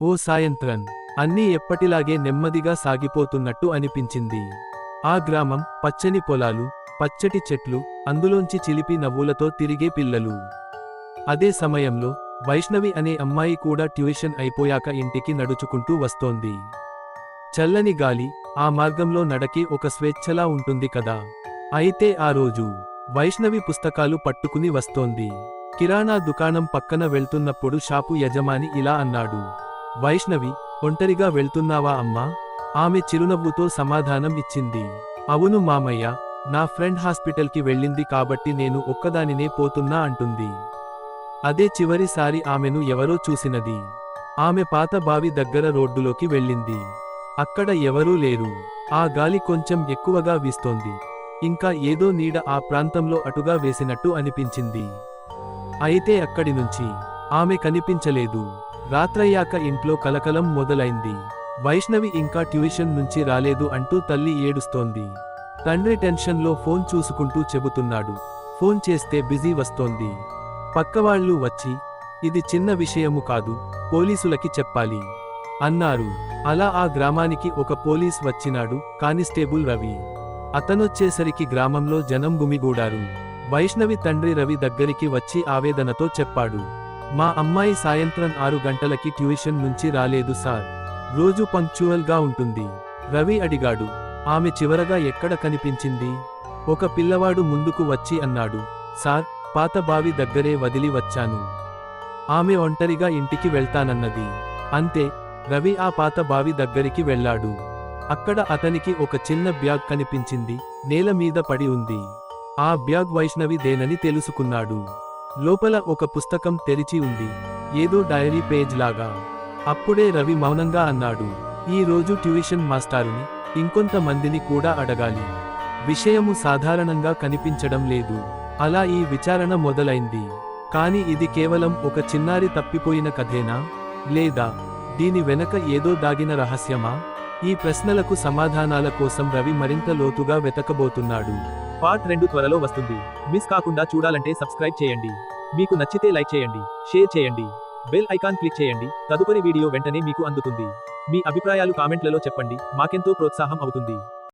ఓ సాయంత్రం అన్నీ ఎప్పటిలాగే నెమ్మదిగా సాగిపోతున్నట్టు అనిపించింది. ఆ గ్రామం పచ్చని పొలాలు పచ్చటి చెట్లు అందులోంచి చిలిపి నవ్వులతో తిరిగే పిల్లలు. అదే సమయంలో వైష్ణవి అనే అమ్మాయి కూడా ట్యూషన్ అయిపోయాక ఇంటికి నడుచుకుంటూ వస్తోంది. చల్లని గాలి ఆ మార్గంలో నడకి ఒక స్వేచ్ఛలా ఉంటుంది కదా. అయితే ఆ రోజు వైష్ణవి పుస్తకాలు పట్టుకుని వస్తోంది. కిరాణా దుకాణం పక్కన వెళ్తున్నప్పుడు షాపు యజమాని ఇలా అన్నాడు. వైష్ణవి ఒంటరిగా వెళ్తున్నావా అమ్మా? ఆమె చిరునవ్వుతో సమాధానం ఇచ్చింది. అవును మామయ్య నా ఫ్రెండ్ హాస్పిటల్కి వెళ్ళింది కాబట్టి నేను ఒక్కదానినే పోతున్నా అంటుంది. అదే చివరిసారి ఆమెను ఎవరో చూసినది. ఆమె పాత బావి దగ్గర రోడ్డులోకి వెళ్ళింది. అక్కడ ఎవరూ లేరు. ఆ గాలి కొంచెం ఎక్కువగా వీస్తోంది. ఇంకా ఏదో నీడ ఆ ప్రాంతంలో అటుగా వేసినట్టు అనిపించింది. అయితే అక్కడి నుంచి ఆమె కనిపించలేదు. రాత్రయ్యాక ఇంట్లో కలకలం మొదలైంది. వైష్ణవి ఇంకా ట్యూషన్ నుంచి రాలేదు అంటూ తల్లి ఏడుస్తోంది. తండ్రి టెన్షన్లో ఫోన్ చూసుకుంటూ చెబుతున్నాడు. ఫోన్ చేస్తే బిజీ వస్తోంది. పక్కవాళ్ళు వచ్చి ఇది చిన్న విషయము కాదు పోలీసులకి చెప్పాలి అన్నారు. అలా ఆ గ్రామానికి ఒక పోలీస్ వచ్చినాడు కానిస్టేబుల్ రవి. అతనొచ్చేసరికి గ్రామంలో జనం గుమిగూడారు. వైష్ణవి తండ్రి రవి దగ్గరికి వచ్చి ఆవేదనతో చెప్పాడు. మా అమ్మాయి సాయంత్రం ఆరు గంటలకి ట్యూషన్ నుంచి రాలేదు సార్. రోజు పంక్చువల్గా ఉంటుంది. రవి అడిగాడు ఆమె చివరగా ఎక్కడ కనిపించింది? ఒక పిల్లవాడు ముందుకు వచ్చి అన్నాడు సార్ పాత బావి దగ్గరే వదిలి వచ్చాను. ఆమె ఒంటరిగా ఇంటికి వెళ్తానన్నది. అంతే రవి ఆ పాత బావి దగ్గరికి వెళ్ళాడు. అక్కడ అతనికి ఒక చిన్న బ్యాగ్ కనిపించింది నేల మీద పడి ఉంది. ఆ బ్యాగ్ వైష్ణవి దేనని తెలుసుకున్నాడు. లోపల ఒక పుస్తకం తెరిచి ఉంది. ఏదో డైరీ పేజ్ లాగా. అప్పుడే రవి మౌనంగా అన్నాడు. ఈ రోజు ట్యూషన్ మాస్టారుని ఇంకొంతమందిని కూడా అడగాలి. విషయము సాధారణంగా కనిపించడం లేదు. అలా ఈ విచారణ మొదలైంది. కాని ఇది కేవలం ఒక చిన్నారి తప్పిపోయిన కథేనా? లేదా? దీని వెనక ఏదో దాగిన రహస్యమా? ఈ ప్రశ్నలకు సమాధానాల కోసం రవి మరింత లోతుగా వెతకబోతున్నాడు. పార్ట్ రెండు త్వరలో వస్తుంది. మిస్ కాకుండా చూడాలంటే సబ్స్క్రైబ్ చేయండి. మీకు నచ్చితే లైక్ చేయండి షేర్ చేయండి బెల్ ఐకాన్ క్లిక్ చేయండి. తదుపరి వీడియో వెంటనే మీకు అందుతుంది. మీ అభిప్రాయాలు కామెంట్లలో చెప్పండి. మాకెంతో ప్రోత్సాహం అవుతుంది.